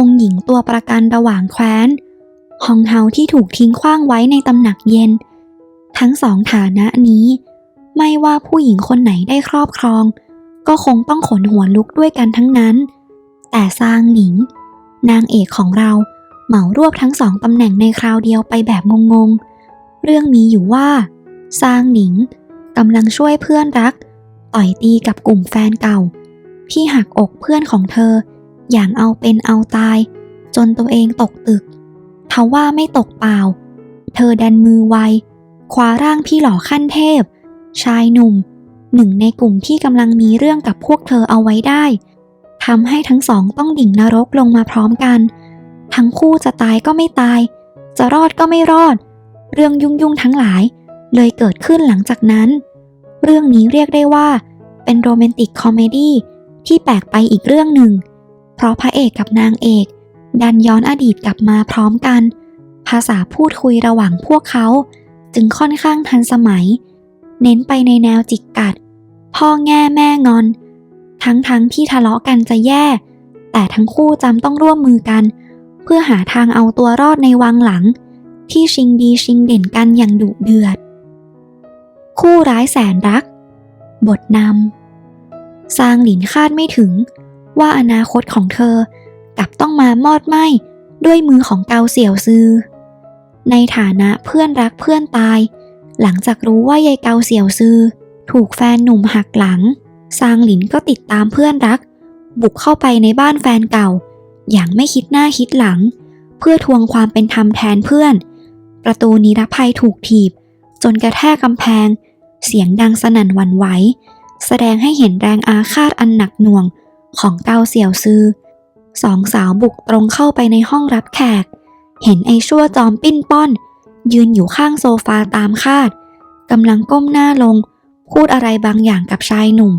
องค์หญิงตัวประกันระหว่างแคว้นฮองเฮาที่ถูกทิ้งขว้างไว้ในตำหนักเย็น ทั้งสองฐานะนี้ ไม่ว่าผู้หญิงคนไหนได้ครอบครอง ก็คงต้องขนหัวลุกด้วยกันทั้งนั้น แต่ซางหลิง นางเอกของเราเหมารวบทั้งสองตำแหน่งในคราวเดียวไปแบบงงๆ เรื่องมีอยู่ว่าซางหลิงกำลังช่วยเพื่อนรัก ต่อยตีกับกลุ่มแฟนเก่า ที่หักอกเพื่อนของเธอ อย่างเอาเป็นเอาตาย จนตัวเองตกตึกทว่าไม่ตกเปล่า เธอดันมือไวคว้าร่างพี่หล่อขั้นเทพ ชายหนุ่ม หนึ่งในกลุ่มที่กำลังมีเรื่องกับพวกเธอเอาไว้ได้ทำให้ทั้งสองต้องดิ่งนรกลงมาพร้อมกัน ทั้งคู่จะตายก็ไม่ตาย จะรอดก็ไม่รอด เรื่องยุ่งยุ่งทั้งหลาย เลยเกิดขึ้นหลังจากนั้น เรื่องนี้เรียกได้ว่า เป็นโรแมนติกคอมเมดี้ที่แปลกไปอีกเรื่องหนึ่ง เพราะพระเอกกับนางเอก ดันย้อนอดีตกลับมาพร้อมกัน ภาษาพูดคุยระหว่างพวกเขา จึงค่อนข้างทันสมัย เน้นไปในแนวจิกกัด พ่อแง่แม่งอน ทั้งๆทที่ทะเลาะกันจะแย่ แต่ทั้งคู่จำต้องร่วมมือกัน เพื่อหาทางเอาตัวรอดในวังหลัง ที่ชิงดีชิงเด่นกันอย่างดุเดือด คู่ร้ายแสนรัก บทนำซางหลินคาดไม่ถึง ว่าอนาคตของเธอกลับต้องมามอดไหม้ด้วยมือของเกาเสี่ยวซือ ในฐานะเพื่อนรักเพื่อนตาย หลังจากรู้ว่ายายเกาเสี่ยวซือ ถูกแฟนหนุ่มหักหลัง ซางหลินก็ติดตามเพื่อนรัก บุกเข้าไปในบ้านแฟนเก่า อย่างไม่คิดหน้าคิดหลัง เพื่อทวงความเป็นธรรมแทนเพื่อน ประตูนิรภัยถูกถีบ จนกระแทกกำแพง เสียงดังสนั่นหวั่นไหวแสดงให้เห็นแรงอาฆาตอันหนักหน่วง ของเกาเสี่ยวซือสองสาวบุกตรงเข้าไปในห้องรับแขก เห็นไอ้ชั่วจอมปิ้นป้อน ยืนอยู่ข้างโซฟาตามคาดกำลังก้มหน้าลง พูดอะไรบางอย่างกับชายหนุ่ม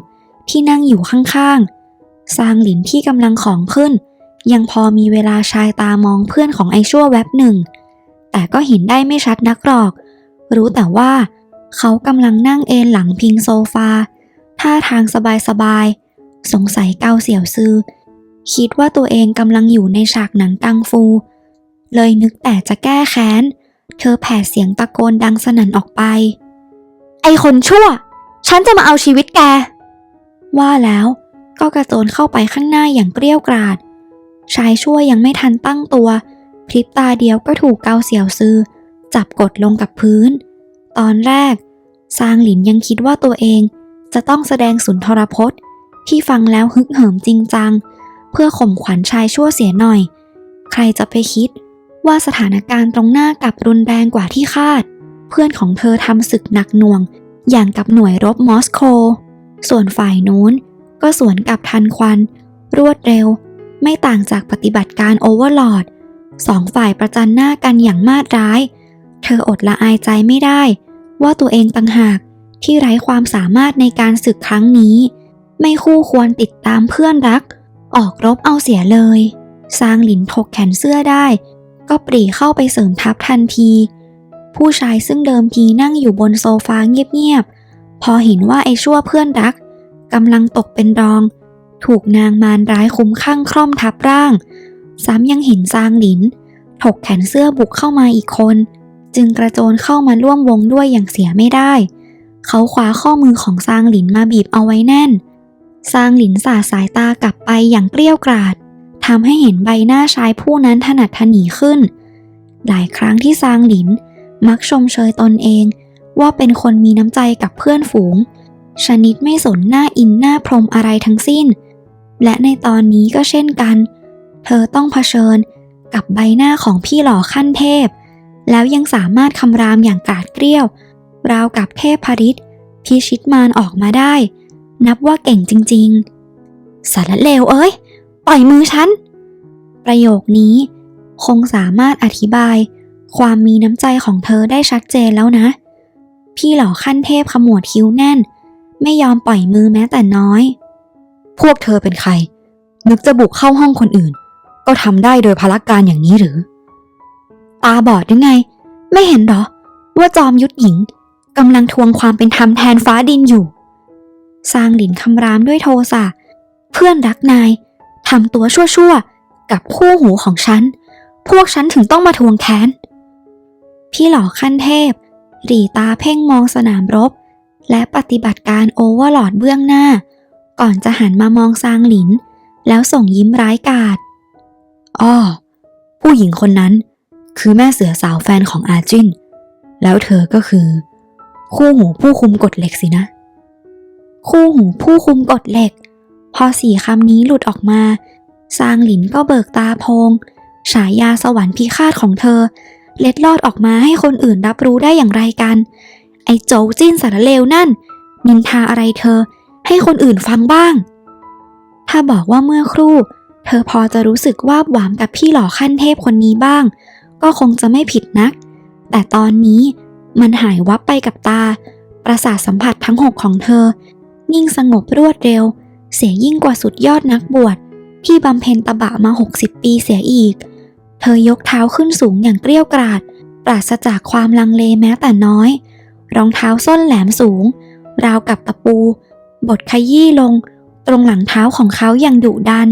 ที่นั่งอยู่ข้างๆซางหลินที่กำลังของขึ้น ยังพอมีเวลาชายตามองเพื่อนของไอชั่วแวบหนึ่ง แต่ก็เห็นได้ไม่ชัดนักหรอก รู้แต่ว่า เขากำลังนั่งเอนหลังพิงโซฟาท่าทางสบายๆ สงสัยเกาเสี่ยวซือ คิดว่าตัวเองกำลังอยู่ในฉากหนังกังฟู เลยนึกแต่จะแก้แค้น เธอแผ่เสียงตะโกนดังสนั่นออกไป ไอคนชั่ว ฉันจะมาเอาชีวิตแก ว่าแล้วก็กระโจนเข้าไปข้างหน้าอย่างเกลี้ยวกราด ชายชั่วยังไม่ทันตั้งตัว พริบตาเดียวก็ถูกเกาเสี่ยวซือ จับกดลงกับพื้น ตอนแรกซางหลินยังคิดว่าตัวเองจะต้องแสดงสุนทรพจน์ ที่ฟังแล้วฮึกเหิมจริงจัง เพื่อข่มขวัญชายชั่วเสียหน่อย ใครจะไปคิดว่าสถานการณ์ตรงหน้ากลับรุนแรงกว่าที่คาด เพื่อนของเธอทำศึกหนักหน่วง อย่างกับหน่วยรบมอสโกส่วนฝ่ายนู้นก็สวนกลับทันควัน รวดเร็ว ไม่ต่างจากปฏิบัติการโอเวอร์ลอดสองฝ่ายประจันหน้ากันอย่างมาดร้าย เธออดละอายใจไม่ได้ ว่าตัวเองต่างหากที่ไร้ความสามารถในการศึกครั้งนี้ ไม่คู่ควรติดตามเพื่อนรัก ออกรบเอาเสียเลย ซางหลินถกแขนเสื้อได้ ก็ปรีเข้าไปเสริมทัพทันที ผู้ชายซึ่งเดิมทีนั่งอยู่บนโซฟาเงียบๆ พอเห็นว่าไอ้ชั่วเพื่อนรักกำลังตกเป็นรอง ถูกนางมารร้ายคุ้มข้างคร่อมทับร่าง ซ้ำยังเห็นซางหลิน ถกแขนเสื้อบุกเข้ามาอีกคน จึงกระโจนเข้ามาร่วมวงด้วยอย่างเสียไม่ได้ เขาคว้าข้อมือของซางหลินมาบีบเอาไว้แน่น ซางหลินสาสายตากลับไปอย่างเกลี้ยวกราดทำให้เห็นใบหน้าชายผู้นั้นถนัดถนีขึ้น หลายครั้งที่ซางหลินมักชมเชยตนเอง ว่าเป็นคนมีน้ำใจกับเพื่อนฝูง ชนิดไม่สนหน้าอินหน้าพรมอะไรทั้งสิ้น และในตอนนี้ก็เช่นกัน เธอต้องเผชิญกับใบหน้าของพี่หล่อขั้นเทพ แล้วยังสามารถคำรามอย่างกาดเกลี้ยว ราวกับเทพพริตพิชิตมารออกมาได้ นับว่าเก่งจริง ๆ สารเลวเอ้ย ปล่อยมือฉัน ประโยคนี้คงสามารถอธิบายความมีน้ำใจของเธอได้ชัดเจนแล้วนะ พี่หล่อขั้นเทพขมวดคิ้วแน่น ไม่ยอมปล่อยมือแม้แต่น้อย พวกเธอเป็นใคร นึกจะบุกเข้าห้องคนอื่น ก็ทำได้โดยพละการอย่างนี้หรือ ตาบอดหรือไง ไม่เห็นหรอ ว่าจอมยุทธหญิงกำลังทวงความเป็นธรรมแทนฟ้าดินอยู่ ซางหลินคำรามด้วยโทสะ เพื่อนรักนายทำตัวชั่วๆ กับคู่หูของฉัน พวกฉันถึงต้องมาทวงแค้น พี่หล่อขั้นเทพหรีตาเพ่งมองสนามรบ และปฏิบัติการโอเวอร์ลอดเบื้องหน้า ก่อนจะหันมามองซางหลิน แล้วส่งยิ้มร้ายกาจอ้อผู้หญิงคนนั้นคือแม่เสือสาวแฟนของอาจิน แล้วเธอก็คือ คู่หูผู้คุมกฎเหล็กสินะ คู่หูผู้คุมกฎเหล็ก พอสี่คำนี้หลุดออกมาซางหลินก็เบิกตาโพง ฉายาสวรรค์พิฆาตของเธอ เล็ดลอดออกมาให้คนอื่นรับรู้ได้อย่างไรกัน ไอ้โจวจิ้นสารเลวนั่น นินทาอะไรเธอ ให้คนอื่นฟังบ้าง ถ้าบอกว่าเมื่อครู่ เธอพอจะรู้สึกว่าหวามกับพี่หล่อขั้นเทพคนนี้บ้าง ก็คงจะไม่ผิดนัก แต่ตอนนี้มันหายวับไปกับตา ประสาทสัมผัสทั้งหกของเธอ ยิ่งสงบรวดเร็ว เสียยิ่งกว่าสุดยอดนักบวชที่บำเพ็ญตบะมา 60 ปีเสียอีก เธอยกเท้าขึ้นสูงอย่างเกลี้ยวกราด ปราศจากความลังเลแม้แต่น้อย รองเท้าส้นแหลมสูง ราวกับตะปูบดขยี้ลง ตรงหลังเท้าของเขาอย่างดุดัน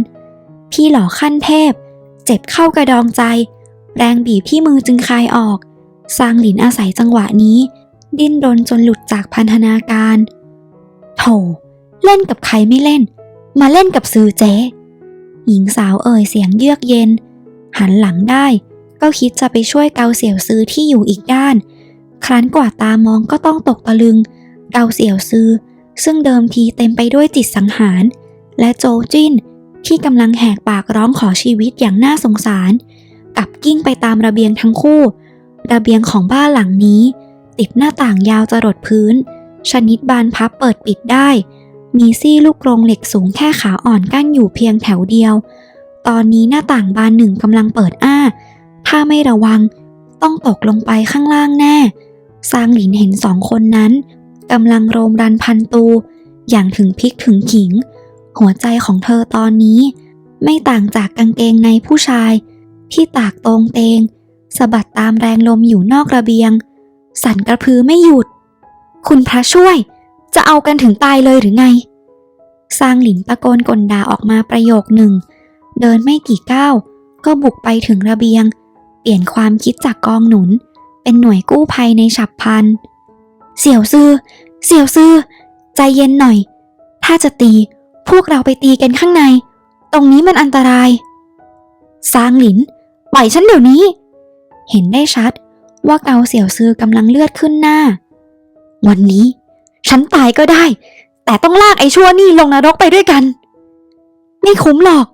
พี่หล่อขั้นเทพ เจ็บเข้ากระดองใจ แรงบีบที่มือจึงคลายออก ซางหลินอาศัยจังหวะนี้ ดิ้นรนจนหลุดจากพันธนาการ โถเล่นกับใครไม่เล่น มาเล่นกับซื้อเจ๊หญิงสาวเอ่ยเสียงเยือกเย็น หันหลังได้ ก็คิดจะไปช่วยเกาเสี่ยวซื้อที่อยู่อีกด้าน ครั้นกว่าดตามองก็ต้องตกตะลึง เกาเสี่ยวซื้อ ซึ่งเดิมทีเต็มไปด้วยจิตสังหาร และโจจิ้นที่กำลังแหกปากร้องขอชีวิตอย่างน่าสงสารกลับกิ้งไปตามระเบียงทั้งคู่ ระเบียงของบ้านหลังนี้ ติดหน้าต่างยาวจรดพื้น ชนิดบานพับเปิดปิดได้ มีซี่ลูกกรงเหล็กสูงแค่ขาอ่อนกั้นอยู่เพียงแถวเดียว ตอนนี้หน้าต่างบานหนึ่งกำลังเปิดอ้า ถ้าไม่ระวังต้องตกลงไปข้างล่างแน่ ซางหลินเห็นสองคนนั้นกำลังโรมรันพันตู อย่างถึงพริกถึงขิง หัวใจของเธอตอนนี้ ไม่ต่างจากกางเกงในผู้ชาย ที่ตากตรงเตงสะบัดตามแรงลมอยู่นอกระเบียง สั่นกระพือไม่หยุด คุณพระช่วย จะเอากันถึงตายเลยหรือไง ซางหลินตะโกนกลด่าออกมาประโยคหนึ่ง เดินไม่กี่ก้าวก็บุกไปถึงระเบียง เปลี่ยนความคิดจากกองหนุน เป็นหน่วยกู้ภัยในฉับพลัน เสี่ยวซือเสี่ยวซือใจเย็นหน่อย ถ้าจะตี พวกเราไปตีกันข้างใน ตรงนี้มันอันตราย ซางหลิน ปล่อยฉันเดี๋ยวนี้ เห็นได้ชัดว่าเกาเสี่ยวซือกำลังเลือดขึ้นหน้า วันนี้ ฉันตายก็ได้ แต่ต้องลากไอ้ชั่วนี่ลงนรกไปด้วยกัน ไม่คุ้มหรอก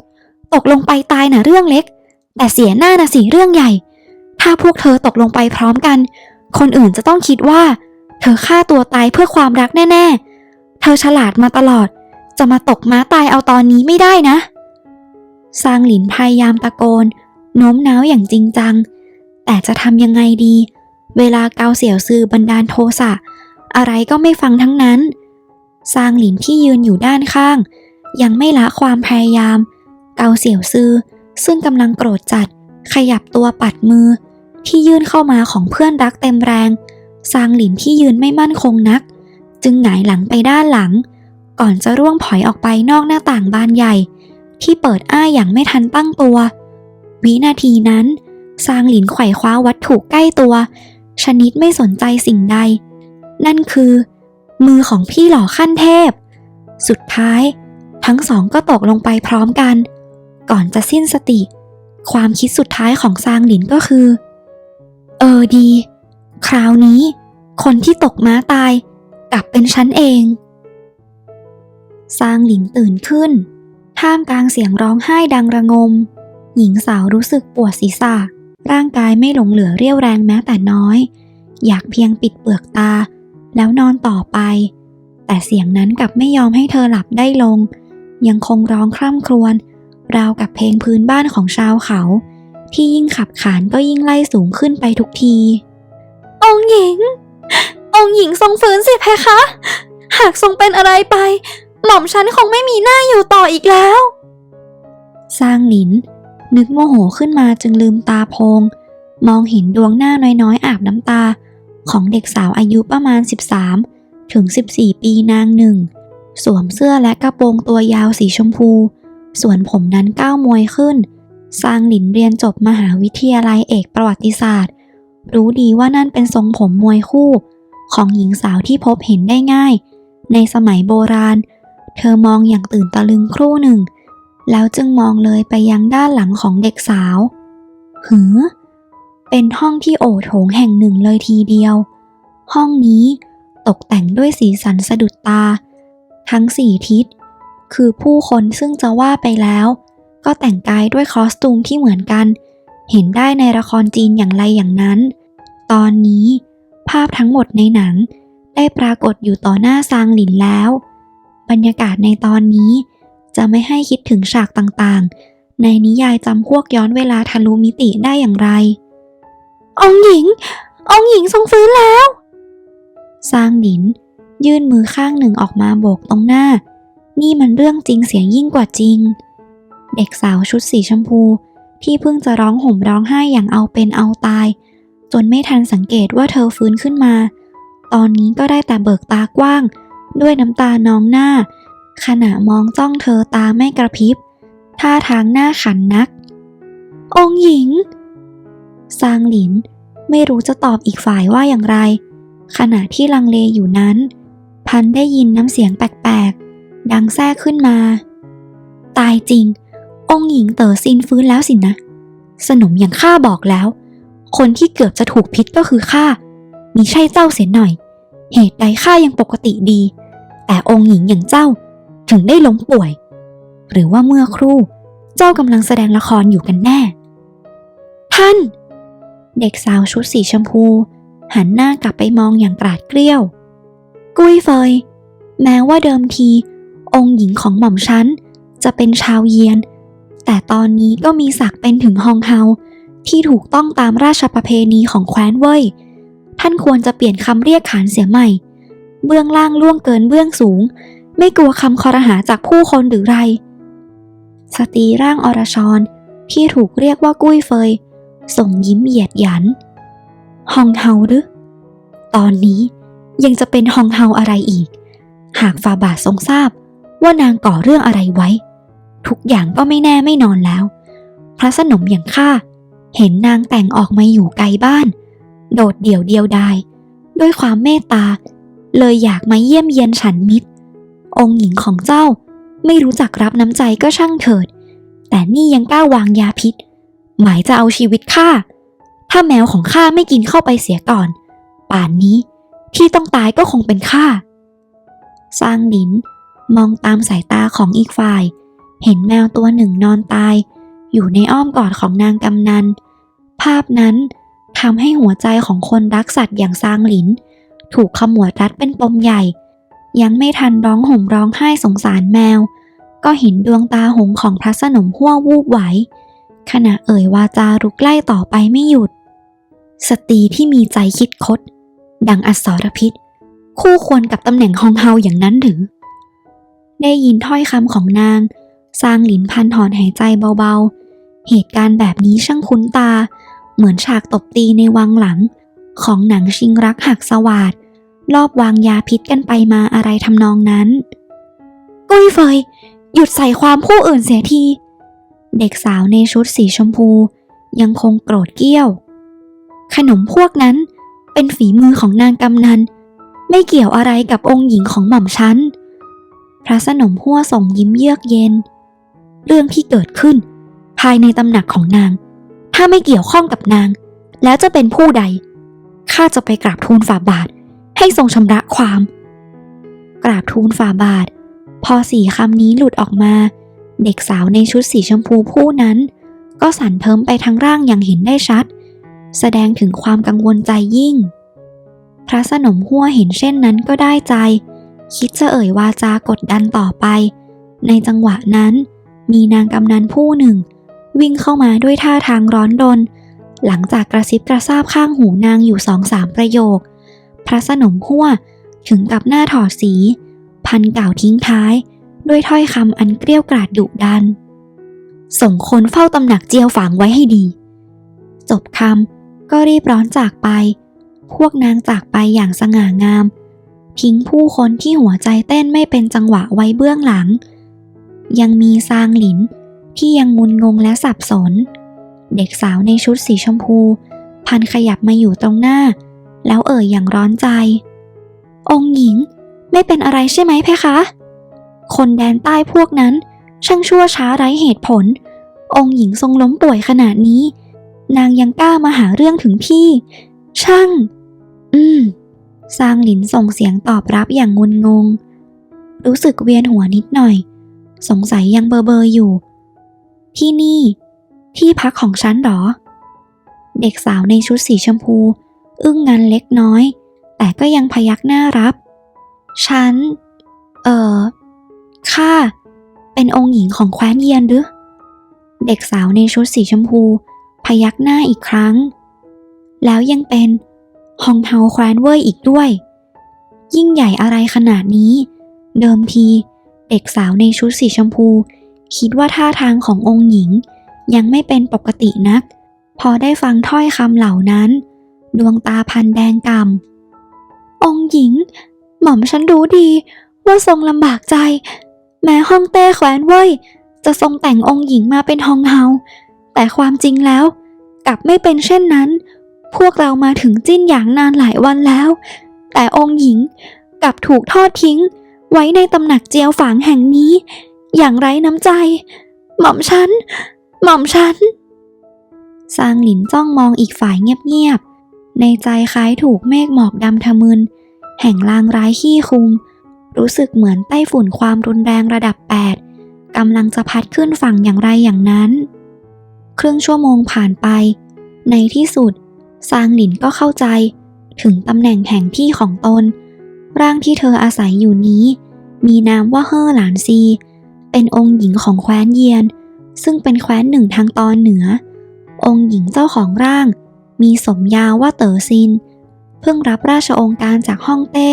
ตกลงไปตายน่ะเรื่องเล็ก แต่เสียหน้าน่ะสิเรื่องใหญ่ ถ้าพวกเธอตกลงไปพร้อมกัน คนอื่นจะต้องคิดว่า เธอฆ่าตัวตายเพื่อความรักแน่ ๆ เธอฉลาดมาตลอด จะมาตกม้าตายเอาตอนนี้ไม่ได้นะซางหลินพยายามตะโกนโน้มน้าวอย่างจริงจัง แต่จะทำยังไงดี เวลาเกาเสี่ยวซือบันดาลโทสะ อะไรก็ไม่ฟังทั้งนั้น ซางหลินที่ยืนอยู่ด้านข้าง ยังไม่ละความพยายาม เกาเสี่ยวซือ ซึ่งกำลังโกรธจัด ขยับตัวปัดมือ ที่ยื่นเข้ามาของเพื่อนรักเต็มแรง ซางหลินที่ยืนไม่มั่นคงนัก จึงหงายหลังไปด้านหลัง ก่อนจะร่วงผอยออกไปนอกหน้าต่างบานใหญ่ ที่เปิดอ้าอย่างไม่ทันตั้งตัว วินาทีนั้นซางหลินไขว่คว้าวัตถุใกล้ตัว ชนิดไม่สนใจสิ่งใด นั่นคือ มือของพี่หล่อขั้นเทพ สุดท้ายทั้งสองก็ตกลงไปพร้อมกัน ก่อนจะสิ้นสติ ความคิดสุดท้ายของซางหลินก็คือ เออดี คราวนี้ คนที่ตกม้าตาย กลับเป็นฉันเองซางหลินตื่นขึ้น ท่ามกลางเสียงร้องไห้ดังระงม หญิงสาวรู้สึกปวดศีรษะ ร่างกายไม่หลงเหลือเรี่ยวแรงแม้แต่น้อย อยากเพียงปิดเปลือกตา แล้วนอนต่อไป แต่เสียงนั้นกลับไม่ยอมให้เธอหลับได้ลง ยังคงร้องคร่ำครวญราวกับเพลงพื้นบ้านของชาวเขา ที่ยิ่งขับขานก็ยิ่งไล่สูงขึ้นไปทุกที องค์หญิง องค์หญิงทรงฟื้นสิเพคะ หากทรงเป็นอะไรไปหม่อมฉันคงไม่มีหน้าอยู่ต่ออีกแล้วสร้างหลิน นึกโมโหขึ้นมาจึงลืมตาโพง มองเห็นดวงหน้าน้อยๆอาบน้ำตา ของเด็กสาวอายุประมาณ 13 ถึง 14 ปีนางหนึ่ง สวมเสื้อและกระโปรงตัวยาวสีชมพู ส่วนผมนั้นก้าวมวยขึ้น ซางหลินเรียนจบมหาวิทยาลัยเอกประวัติศาสตร์ รู้ดีว่านั่นเป็นทรงผมมวยคู่ ของหญิงสาวที่พบเห็นได้ง่าย ในสมัยโบราณ เธอมองอย่างตื่นตะลึงครู่หนึ่ง แล้วจึงมองเลยไปยังด้านหลังของเด็กสาว หือ เป็นห้องที่โอโถงแห่งหนึ่งเลยทีเดียว ห้องนี้ตกแต่งด้วยสีสันสะดุดตา ทั้งสี่ทิศ คือผู้คนซึ่งจะว่าไปแล้ว ก็แต่งกายด้วยคอสตูมที่เหมือนกัน เห็นได้ในละครจีนอย่างไรอย่างนั้น ตอนนี้ภาพทั้งหมดในหนังได้ปรากฏอยู่ต่อหน้าซางหลินแล้ว บรรยากาศในตอนนี้จะไม่ให้คิดถึงฉากต่างๆ ในนิยายจำพวกย้อนเวลาทะลุมิติได้อย่างไร องหญิง องหญิงทรงฟื้นแล้วซางหลิน ยื่นมือข้างหนึ่งออกมาโบกตรงหน้า นี่มันเรื่องจริงเสียงยิ่งกว่าจริง เด็กสาวชุดสีชมพู ที่เพิ่งจะร้องห่มร้องไห้อย่างเอาเป็นเอาตาย จนไม่ทันสังเกตว่าเธอฟื้นขึ้นมา ตอนนี้ก็ได้แต่เบิกตากว้าง ด้วยน้ำตานองหน้า ขณะมองจ้องเธอตาไม่กระพริบท่าทางหน้าขันนัก องหญิง ซางหลินไม่รู้จะตอบอีกฝ่ายว่าอย่างไร ขณะที่ลังเลอยู่นั้น พันได้ยินน้ำเสียงแปลกๆ ดังแทรกขึ้นมา ตายจริง องค์หญิงเต๋อซินฟื้นแล้วสินะ สนมอย่างข้าบอกแล้ว คนที่เกือบจะถูกพิษก็คือข้ามิใช่เจ้าเสียหน่อย เหตุใดข้ายังปกติดี แต่องค์หญิงอย่างเจ้าถึงได้ล้มป่วย หรือว่าเมื่อครู่ เจ้ากำลังแสดงละครอยู่กันแน่ ท่าน เด็กสาวชุดสีชมพู หันหน้ากลับไปมองอย่างกราดเกลี้ยว กุ้ยเฟย แม้ว่าเดิมที องค์หญิงของหม่อมฉันจะเป็นชาวเยียน แต่ตอนนี้ก็มีศักดิ์เป็นถึงฮองเฮาที่ถูกต้องตามราชประเพณีของแคว้นเว่ย ท่านควรจะเปลี่ยนคำเรียกขานเสียใหม่ เบื้องล่างล่วงเกินเบื้องสูง ไม่กลัวคำคอรหาจากผู้คนหรือไร สตรีร่างอรชรที่ถูกเรียกว่ากุ้ยเฟย ส่งยิ้มเหยียดหยัน ฮองเฮาหรือ ตอนนี้ยังจะเป็นฮองเฮาอะไรอีก หากฟาบาททรงทราบว่านางก่อเรื่องอะไรไว้ ทุกอย่างก็ไม่แน่ไม่นอนแล้ว พระสนมอย่างข้าเห็นนางแต่งออกมาอยู่ไกลบ้าน โดดเดี่ยวเดียวดายด้วยความเมตตา เลยอยากมาเยี่ยมเยียนฉันมิตร องค์หญิงของเจ้าไม่รู้จักรับน้ำใจก็ช่างเถิด แต่นี่ยังกล้าวางยาพิษ หมายจะเอาชีวิตข้า ถ้าแมวของข้าไม่กินเข้าไปเสียก่อน ป่านนี้ที่ต้องตายก็คงเป็นข้าซางหลินมองตามสายตาของอีกฝ่าย เห็นแมวตัวหนึ่งนอนตาย อยู่ในอ้อมกอดของนางกำนัน ภาพนั้นทำให้หัวใจของคนรักสัตว์อย่างซางหลิน ถูกขมวดรัดเป็นปมใหญ่ ยังไม่ทันร้องห่มร้องไห้สงสารแมว ก็เห็นดวงตาหงของพระสนมหัววูบไหว ขณะเอ่ยวาจารุกไล่ต่อไปไม่หยุด สตรีที่มีใจคิดคด ดังอสรพิษ คู่ควรกับตำแหน่งฮองเฮาอย่างนั้นหรือ ได้ยินถ้อยคำของนางซางหลินพันถอนหายใจเบาๆ เหตุการณ์แบบนี้ช่างคุ้นตา เหมือนฉากตบตีในวังหลัง ของหนังชิงรักหักสวาดรอบวางยาพิษกันไปมาอะไรทำนองนั้น กุ้ยเฟย หยุดใส่ความผู้อื่นเสียที เด็กสาวในชุดสีชมพู ยังคงโกรธเกี้ยว ขนมพวกนั้นเป็นฝีมือของนางกำนัน ไม่เกี่ยวอะไรกับองค์หญิงของหม่อมฉัน พระสนมหัวส่งยิ้มเยือกเย็น เรื่องที่เกิดขึ้น ภายในตำหนักของนาง ถ้าไม่เกี่ยวข้องกับนาง แล้วจะเป็นผู้ใดข้าจะไปกราบทูลฝ่าบาท ให้ทรงชำระความ กราบทูลฝ่าบาท พอสี่คำนี้หลุดออกมา เด็กสาวในชุดสีชมพูผู้นั้น ก็สั่นเทิมไปทั้งร่างอย่างเห็นได้ชัด แสดงถึงความกังวลใจยิ่ง พระสนมหัวเห็นเช่นนั้นก็ได้ใจ คิดจะเอ่ยวาจากดดันต่อไป ในจังหวะนั้น มีนางกำนันผู้หนึ่ง วิ่งเข้ามาด้วยท่าทางร้อนรน หลังจากกระซิบกระซาบข้างหูนางอยู่สองสามประโยค พระสนมหัวถึงกับหน้าถอดสี พันเก่าทิ้งท้าย ด้วยถ้อยคำอันเกรี้ยวกราดดุดัน ส่งคนเฝ้าตำหนักเจียวฝังไว้ให้ดี จบคำก็รีบร้อนจากไป พวกนางจากไปอย่างสง่างาม ทิ้งผู้คนที่หัวใจเต้นไม่เป็นจังหวะไว้เบื้องหลัง ยังมีซางหลินที่ยังงุนงงและสับสน เด็กสาวในชุดสีชมพู พันขยับมาอยู่ตรงหน้า แล้วเอ่ยอย่างร้อนใจ องหญิงไม่เป็นอะไรใช่ไหมเพคะ คนแดนใต้พวกนั้น ช่างชั่วช้าไร้เหตุผล องค์หญิงทรงล้มป่วยขนาดนี้ นางยังกล้ามาหาเรื่องถึงที่ ช่าง อืมซางหลินส่งเสียงตอบรับอย่างงุนงง รู้สึกเวียนหัวนิดหน่อย สงสัยยังเบอร์เบอร์อยู่ ที่นี่ ที่พักของฉันเหรอ เด็กสาวในชุดสีชมพู อึ้งงันเล็กน้อย แต่ก็ยังพยักหน้ารับ ฉัน เอ่อ ข้าเป็นองค์หญิงของแคว้นเยียนหรือ เด็กสาวในชุดสีชมพู พยักหน้าอีกครั้ง แล้วยังเป็นฮองเฮาแคว้นเว่ยอีกด้วย ยิ่งใหญ่อะไรขนาดนี้ เดิมทีเด็กสาวในชุดสีชมพู คิดว่าท่าทางขององค์หญิงยังไม่เป็นปกตินัก พอได้ฟังถ้อยคำเหล่านั้น ดวงตาพันแดงกำองค์หญิง หม่อมฉันรู้ดีว่าทรงลำบากใจ แม้ฮ่องเต้แคว้นเว่ยจะทรงแต่งองค์หญิงมาเป็นฮองเฮา แต่ความจริงแล้ว กลับไม่เป็นเช่นนั้น พวกเรามาถึงจิ้นอย่างนานหลายวันแล้ว แต่องค์หญิงกลับถูกทอดทิ้ง ไว้ในตำหนักเจียวฝางแห่งนี้ อย่างไร้น้ำใจ หม่อมฉัน หม่อมฉันซางหลินจ้องมองอีกฝ่ายเงียบๆ ในใจคล้ายถูกเมฆหมอกดำทะมึน แห่งลางร้ายขี้คุม รู้สึกเหมือนไต้ฝุ่นความรุนแรงระดับ 8กำลังจะพัดขึ้นฝั่งอย่างไรอย่างนั้น ครึ่งชั่วโมงผ่านไป ในที่สุด ซางหลินก็เข้าใจ ถึงตำแหน่งแห่งที่ของตน ร่างที่เธออาศัยอยู่นี้ มีนามว่าเฮ่อหลานซี เป็นองค์หญิงของแคว้นเยียน ซึ่งเป็นแคว้นหนึ่งทางตอนเหนือ องค์หญิงเจ้าของร่าง มีสมญาว่าเต๋อซิน เพิ่งรับราชองค์การจากฮ่องเต้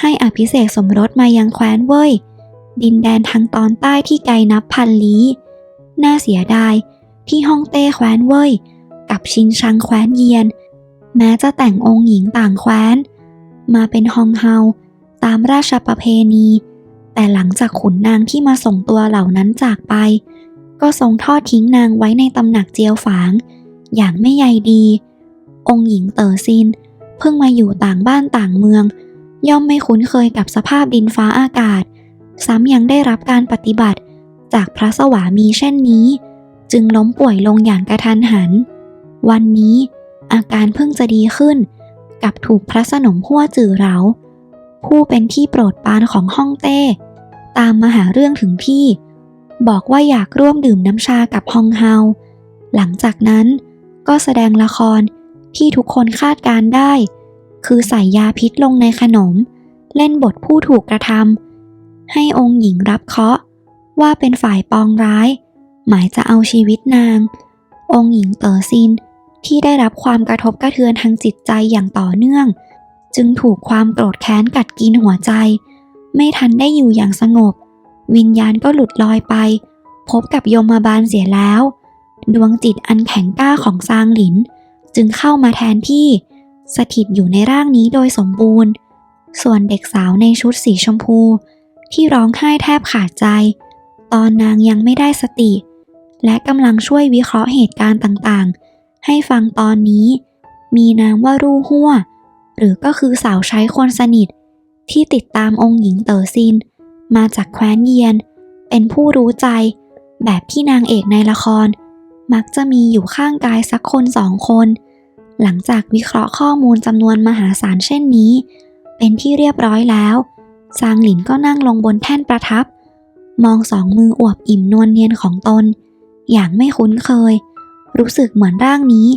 ให้อภิเษกสมรสมายังแคว้นเว่ยดินแดนทางตอนใต้ที่ไกลนับพันลี้ น่าเสียดายที่ฮ่องเต้แคว้นเว่ยกับชิงชังแคว้นเยียน แม้จะแต่งองค์หญิงต่างแคว้น มาเป็นฮองเฮาตามราชประเพณี แต่หลังจากขุนนางที่มาส่งตัวเหล่านั้นจากไป ก็ทรงทอดทิ้งนางไว้ในตำหนักเจียวฝาง อย่างไม่ใยดี องค์หญิงเต๋อซินเพิ่งมาอยู่ต่างบ้านต่างเมือง ย่อมไม่คุ้นเคยกับสภาพดินฟ้าอากาศ ซ้ำยังได้รับการปฏิบัติ จากพระสวามีเช่นนี้ จึงล้มป่วยลงอย่างกระทันหัน วันนี้อาการเพิ่งจะดีขึ้น กับถูกพระสนมหัวจื่อเหราผู้เป็นที่โปรดปรานของฮ่องเต้ ตามมาหาเรื่องถึงที่ บอกว่าอยากร่วมดื่มน้ำชากับฮองเฮา หลังจากนั้นก็แสดงละครที่ทุกคนคาดการได้ คือใส่ยาพิษลงในขนม เล่นบทผู้ถูกกระทำให้องค์หญิงรับเคาะ ว่าเป็นฝ่ายปองร้าย หมายจะเอาชีวิตนาง องค์หญิงเต๋อซินที่ได้รับความกระทบกระเทือนทางจิตใจอย่างต่อเนื่อง จึงถูกความโกรธแค้นกัดกินหัวใจ ไม่ทันได้อยู่อย่างสงบ วิญญาณก็หลุดลอยไป พบกับยมบาลเสียแล้ว ดวงจิตอันแข็งกล้าของซางหลิน จึงเข้ามาแทนที่ สถิตอยู่ในร่างนี้โดยสมบูรณ์ ส่วนเด็กสาวในชุดสีชมพู ที่ร้องไห้แทบขาดใจ ตอนนางยังไม่ได้สติ และกำลังช่วยวิเคราะห์เหตุการณ์ต่างๆ ให้ฟังตอนนี้ มีนามว่ารู่หัวหรือก็คือสาวใช้คนสนิท ที่ติดตามองค์หญิงเต๋อซิน มาจากแคว้นเยียน เป็นผู้รู้ใจ แบบที่นางเอกในละคร มักจะมีอยู่ข้างกายสักคนสองคน หลังจากวิเคราะห์ข้อมูลจำนวนมหาศาลเช่นนี้ เป็นที่เรียบร้อยแล้วซางหลินก็นั่งลงบนแท่นประทับ มองสองมืออวบอิ่มนวลเนียนของตน อย่างไม่คุ้นเคย รู้สึกเหมือนร่างนี้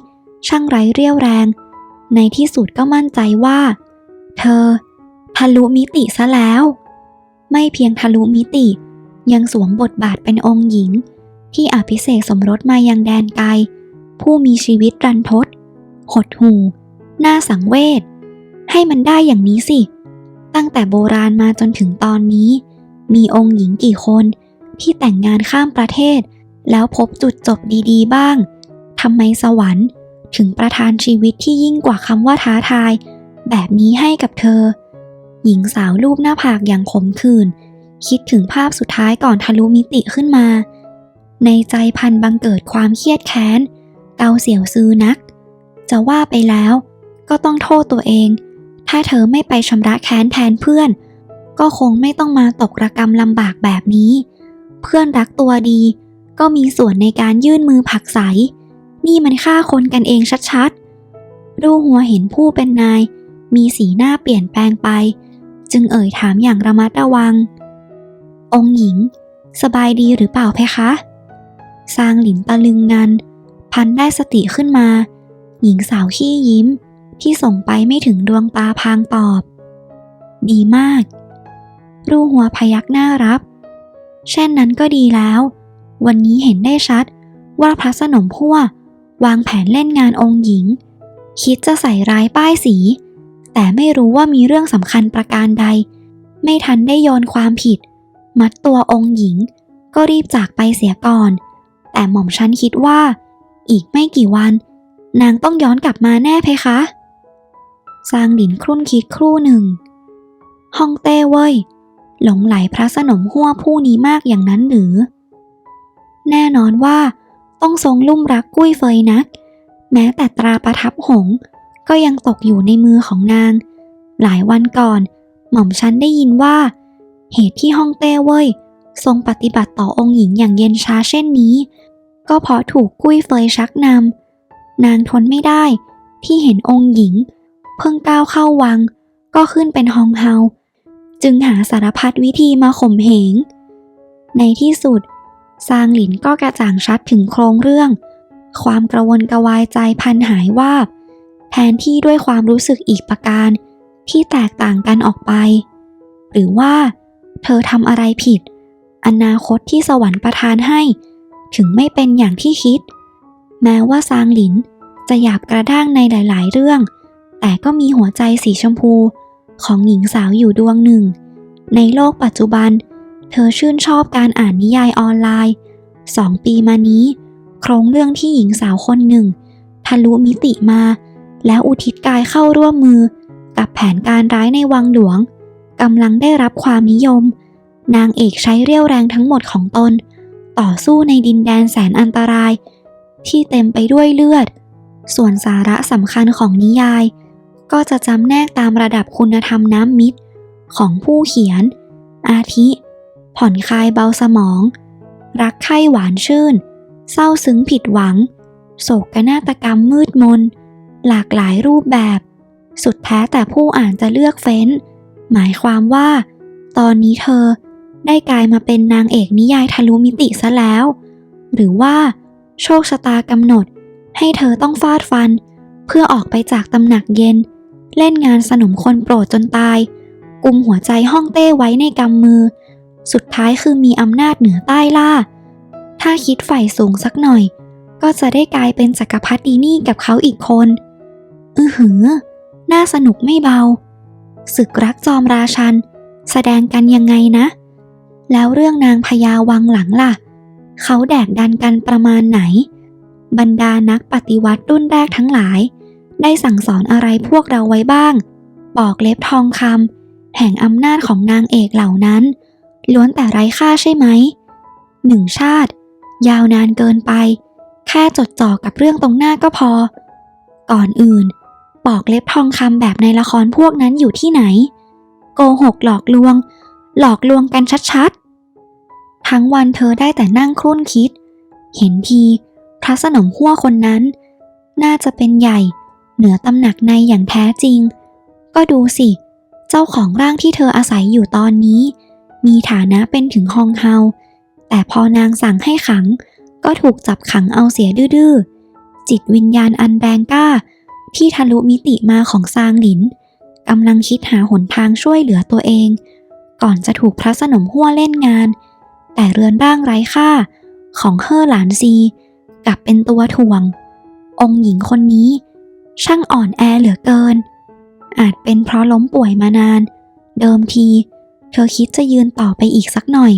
ช่างไร้เรี่ยวแรง ในที่สุดก็มั่นใจว่า เธอ ทะลุมิติซะแล้ว ไม่เพียงทะลุมิติ ยังสวมบทบาทเป็นองค์หญิง ที่อภิเษกสมรสมายังแดนไกล ผู้มีชีวิตรันทด หดหูน่าสังเวช ให้มันได้อย่างนี้สิ ตั้งแต่โบราณมาจนถึงตอนนี้ มีองค์หญิงกี่คนที่แต่งงานข้ามประเทศ แล้วพบจุดจบดีๆบ้าง ทำไมสวรรค์ถึงประทานชีวิตที่ยิ่งกว่าคำว่าท้าทาย แบบนี้ให้กับเธอ หญิงสาวรูปหน้าผากอย่างขมขื่นคิดถึงภาพสุดท้ายก่อนทะลุมิติขึ้นมา ในใจพันบังเกิดความเครียดแค้น เกาเสียวซื้อนัก จะว่าไปแล้ว ก็ต้องโทษตัวเอง ถ้าเธอไม่ไปชำระแค้นแทนเพื่อน ก็คงไม่ต้องมาตกระกรรมลำบากแบบนี้ เพื่อนรักตัวดี ก็มีส่วนในการยื่นมือผลักใส นี่มันฆ่าคนกันเองชัดๆรูหัวเห็นผู้เป็นนาย มีสีหน้าเปลี่ยนแปลงไป จึงเอ่ยถามอย่างระมัดระวัง องหญิง สบายดีหรือเปล่าเพคะซางหลินตะลึงงันพันได้สติขึ้นมา หญิงสาวขี้ยิ้มที่ส่งไปไม่ถึงดวงตาพางตอบ ดีมาก รูหัวพยักหน้ารับ เช่นนั้นก็ดีแล้ว วันนี้เห็นได้ชัดว่าพระสนมพั่ววางแผนเล่นงานองค์หญิง คิดจะใส่ร้ายป้ายสี แต่ไม่รู้ว่ามีเรื่องสำคัญประการใด ไม่ทันได้โยนความผิด มัดตัวองค์หญิง ก็รีบจากไปเสียก่อน แต่หม่อมฉันคิดว่า อีกไม่กี่วัน นางต้องย้อนกลับมาแน่เพคะซางหลินครุ่นคิดครู่หนึ่งฮ่องเต้เว้ย หลงไหลพระสนมหัวผู้นี้มากอย่างนั้นหรือ แน่นอนว่าต้องทรงลุ่มรักกุ้ยเฟยนัก แม้แต่ตราประทับหง ก็ยังตกอยู่ในมือของนาง หลายวันก่อน หม่อมฉันได้ยินว่า เหตุที่ฮ่องเต้เว้ย ทรงปฏิบัติต่อองค์หญิงอย่างเย็นชาเช่นนี้ ก็เพราะถูกกุ้ยเฟยชักนำ นางทนไม่ได้ ที่เห็นองค์หญิง เพิ่งก้าวเข้าวัง ก็ขึ้นเป็นฮองเฮา จึงหาสารพัดวิธีมาข่มเหง ในที่สุด ซางหลินก็กระจ่างชัดถึงโครงเรื่อง ความกระวนกระวายใจพันหายว่าบแทนที่ด้วยความรู้สึกอีกประการที่แตกต่างกันออกไป หรือว่า เธอทำอะไรผิด อนาคตที่สวรรค์ประทานให้ ถึงไม่เป็นอย่างที่คิด แม้ว่าซางหลินจะหยาบกระด้างในหลาย ๆ เรื่อง แต่ก็มีหัวใจสีชมพูของหญิงสาวอยู่ดวงหนึ่ง ในโลกปัจจุบัน เธอชื่นชอบการอ่านนิยายออนไลน์สองปีมานี้ โครงเรื่องที่หญิงสาวคนหนึ่ง ทะลุมิติมา แล้วอุทิศกายเข้าร่วมมือ กับแผนการร้ายในวังหลวงกำลังได้รับความนิยม นางเอกใช้เรี่ยวแรงทั้งหมดของตน ต่อสู้ในดินแดนแสนอันตราย ที่เต็มไปด้วยเลือด ส่วนสาระสำคัญของนิยาย ก็จะจำแนกตามระดับคุณธรรมน้ำมิตร ของผู้เขียน อาทิ ผ่อนคลายเบาสมอง รักใคร่หวานชื่น เศร้าซึ้งผิดหวัง โศกนาฏกรรมมืดมน หลากหลายรูปแบบ สุดแท้แต่ผู้อ่านจะเลือกเฟ้น หมายความว่า ตอนนี้เธอได้กลายมาเป็นนางเอกนิยายทะลุมิติซะแล้ว หรือว่า โชคชะตากำหนด ให้เธอต้องฟาดฟัน เพื่อออกไปจากตำหนักเย็น เล่นงานสนมคนโปรดจนตาย กุมหัวใจห้องเต้ไว้ในกำมือ สุดท้ายคือมีอำนาจเหนือใต้ล่า ถ้าคิดใฝ่สูงสักหน่อย ก็จะได้กลายเป็นจักรพรรดินี่กับเขาอีกคน อือหือ น่าสนุกไม่เบา ศึกรักจอมราชัน แสดงกันยังไงนะ แล้วเรื่องนางพญาวังหลังล่ะ เขาแดกดันกันประมาณไหน บรรดานักปฏิวัติรุ่นแรกทั้งหลาย ได้สั่งสอนอะไรพวกเราไว้บ้าง ปอกเล็บทองคำแห่งอำนาจของนางเอกเหล่านั้น ล้วนแต่ไร้ค่าใช่ไหม หนึ่งชาติ ยาวนานเกินไป แค่จดจ่อกับเรื่องตรงหน้าก็พอ ก่อนอื่น ปอกเล็บทองคำแบบในละครพวกนั้นอยู่ที่ไหน โกหกหลอกลวง หลอกลวงกันชัด ทั้งวันเธอได้แต่นั่งครุ่นคิด เห็นทีพระสนมหัวคนนั้น น่าจะเป็นใหญ่ เหนือตำหนักในอย่างแท้จริง ก็ดูสิ เจ้าของร่างที่เธออาศัยอยู่ตอนนี้ มีฐานะเป็นถึงฮองเฮา แต่พอนางสั่งให้ขัง ก็ถูกจับขังเอาเสียดื้อจิตวิญญาณอันแรงกล้า ที่ทะลุมิติมาของซางหลินกำลังคิดหาหนทางช่วยเหลือตัวเอง ก่อนจะถูกพระสนมหัวเล่นงาน แต่เรือนร่างไร้ค่าของเฮอหลานซีกลับเป็นตัวถ่วง องค์หญิงคนนี้ ช่างอ่อนแอเหลือเกิน อาจเป็นเพราะล้มป่วยมานาน เดิมที เธอคิดจะยืนต่อไปอีกสักหน่อย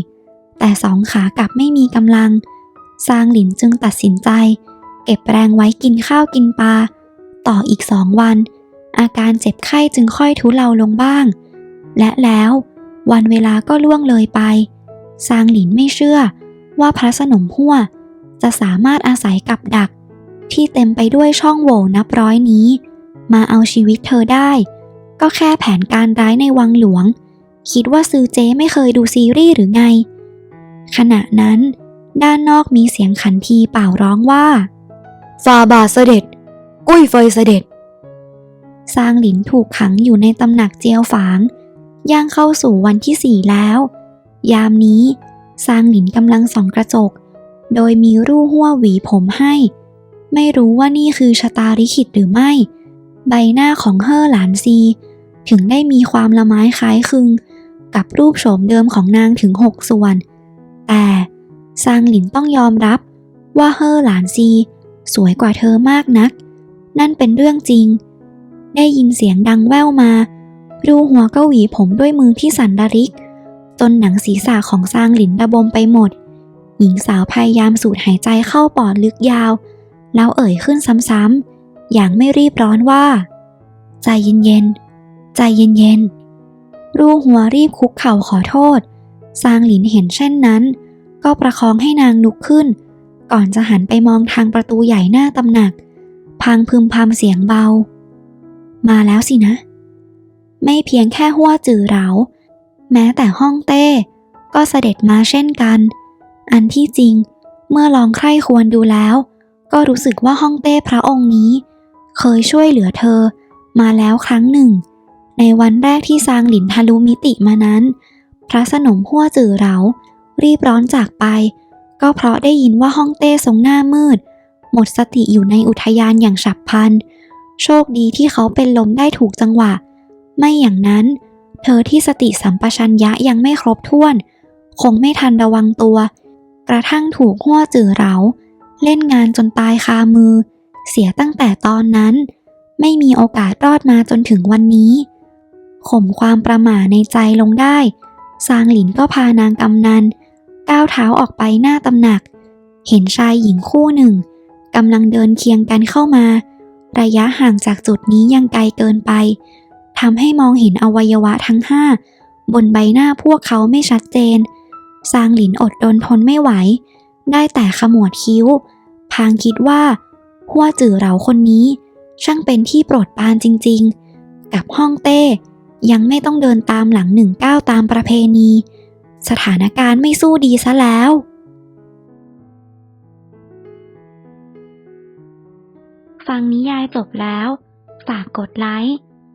แต่สองขากลับไม่มีกำลังซางหลินจึงตัดสินใจ เก็บแรงไว้กินข้าวกินปลาต่ออีกสองวัน อาการเจ็บไข้จึงค่อยทุเลาลงบ้าง และแล้ววันเวลาก็ล่วงเลยไป ซางหลินไม่เชื่อว่าพระสนมหัวจะสามารถอาศัยกับดัก ที่เต็มไปด้วยช่องโหว่นับร้อยนี้ มาเอาชีวิตเธอได้ ก็แค่แผนการร้ายในวังหลวง คิดว่าซือเจ๊ไม่เคยดูซีรีส์หรือไง ขณะนั้น ด้านนอกมีเสียงขันทีเป่าร้องว่าฟาบาเสด็จ กุ้ยเฟยเสด็จซางหลินถูกขังอยู่ในตำหนักเจียวฝาง ย่างเข้าสู่วันที่สี่แล้ว ยามนี้ซางหลินกำลังส่องกระจก โดยมีรูหัวหวีผมให้ ไม่รู้ว่านี่คือชะตาลิขิตหรือไม่ ใบหน้าของเฮ่อหลานซี ถึงได้มีความละไม้คล้ายคลึง กับรูปโฉมเดิมของนางถึงหกส่วน แต่ซางหลินต้องยอมรับว่าเฮ่อหลานซี สวยกว่าเธอมากนัก นั่นเป็นเรื่องจริง ได้ยินเสียงดังแว่วมา รูหัวก็หวีผมด้วยมือที่สันระริก จนหนังศีรษะของซางหลินระบมไปหมด หญิงสาวพยายามสูดหายใจเข้าปอดลึกยาว แล้วเอ่ยขึ้นซ้ำๆ อย่างไม่รีบร้อนว่า ใจเย็นๆ ใจเย็นๆ รูหัวรีบคุกเข่าขอโทษ ซางหลินเห็นเช่นนั้น ก็ประคองให้นางลุกขึ้น ก่อนจะหันไปมองทางประตูใหญ่หน้าตำหนักพางพึมพำเสียงเบา มาแล้วสินะ ไม่เพียงแค่หัวจือเหรา แม้แต่ห้องเต้ ก็เสด็จมาเช่นกัน อันที่จริง เมื่อลองใคร่ควรดูแล้ว ก็รู้สึกว่าห้องเต้พระองค์นี้ เคยช่วยเหลือเธอมาแล้วครั้งหนึ่ง ในวันแรกที่ซางหลินทะลุมิติมานั้น พระสนมหัวจือเหรารีบร้อนจากไป ก็เพราะได้ยินว่าห้องเต้ทรงหน้ามืด หมดสติอยู่ในอุทยานอย่างฉับพลัน โชคดีที่เขาเป็นลมได้ถูกจังหวะ ไม่อย่างนั้น เธอที่สติสัมปชัญญะยังไม่ครบถ้วน คงไม่ทันระวังตัว กระทั่งถูกหัวจือเหราเล่นงานจนตายคามือ เสียตั้งแต่ตอนนั้น ไม่มีโอกาสรอดมาจนถึงวันนี้ ข่มความประหม่าในใจลงได้ซางหลินก็พานางกำนัน ก้าวเท้าออกไปหน้าตำหนัก เห็นชายหญิงคู่หนึ่งกำลังเดินเคียงกันเข้ามา ระยะห่างจากจุดนี้ยังไกลเกินไป ทำให้มองเห็นอวัยวะทั้งห้าบนใบหน้าพวกเขาไม่ชัดเจน ซางหลินอดรนทนไม่ไหว ได้แต่ขมวดคิ้ว พางคิดว่าหัวจือเหราคนนี้ ช่างเป็นที่โปรดปรานจริง ๆ กับห้องเต้ ยังไม่ต้องเดินตามหลังหนึ่งก้าวตามประเพณี สถานการณ์ไม่สู้ดีซะแล้วฟังนิยายจบแล้ว ฝากกดไลค์